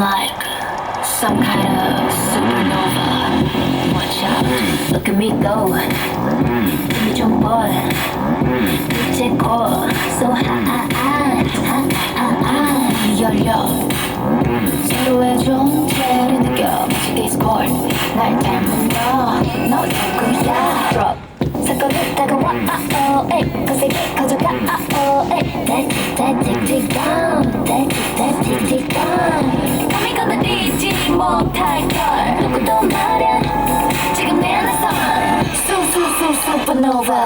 like some kind of supernova. Watch out, look at me go. Give me 좀 boy. 빛의 core, so high, high, high, high. 열려. 서로의 존재를 느껴. 마치 디스코드. 날 닮은 너, 너 누구야? Drop. 사건을 다가와, oh, 에이. 거세게 가져가, oh, 에이. 내 기대 틱틱감, 내 기대 틱틱감. 감히 견디지 못할 별 누구도 말야 지금 내 안에서 슈슈슈 슈퍼노바